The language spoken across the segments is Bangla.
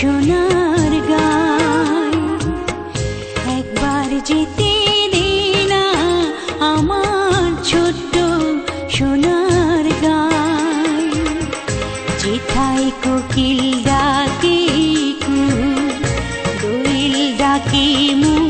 সোনার ডাকি একবার যেতে না আমার ছোট্ট সোনার গায় কোকিল দোল ডাকে মুখ।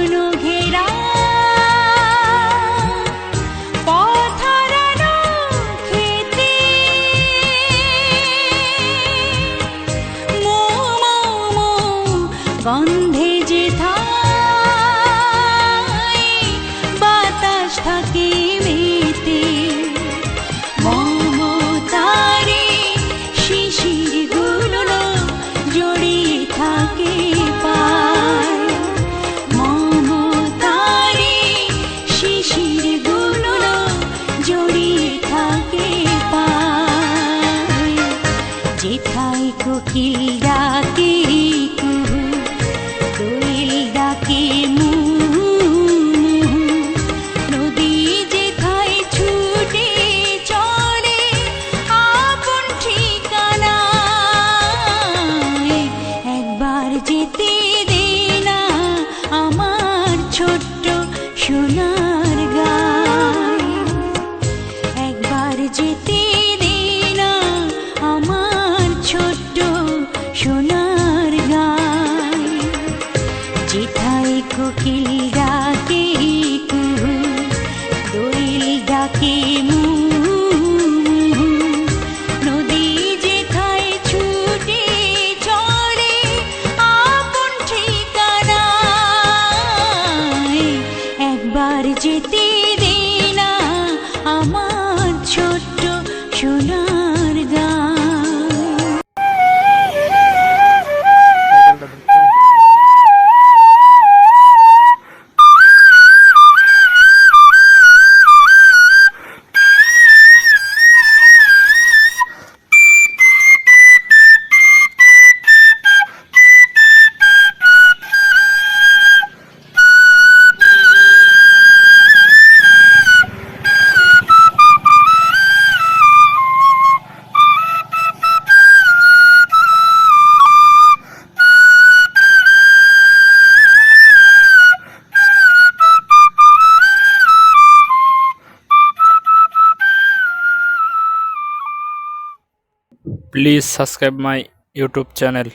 গন্ধে যে থাই বাতাস থাকে মেতে। মমতারে শিশিরগুলো জড়িয়ে থাকে পায়। মমতারে শিশিরগুলো জড়িয়ে থাকে পায়। যেথায় কোকিল ডাকে की please subscribe my YouTube channel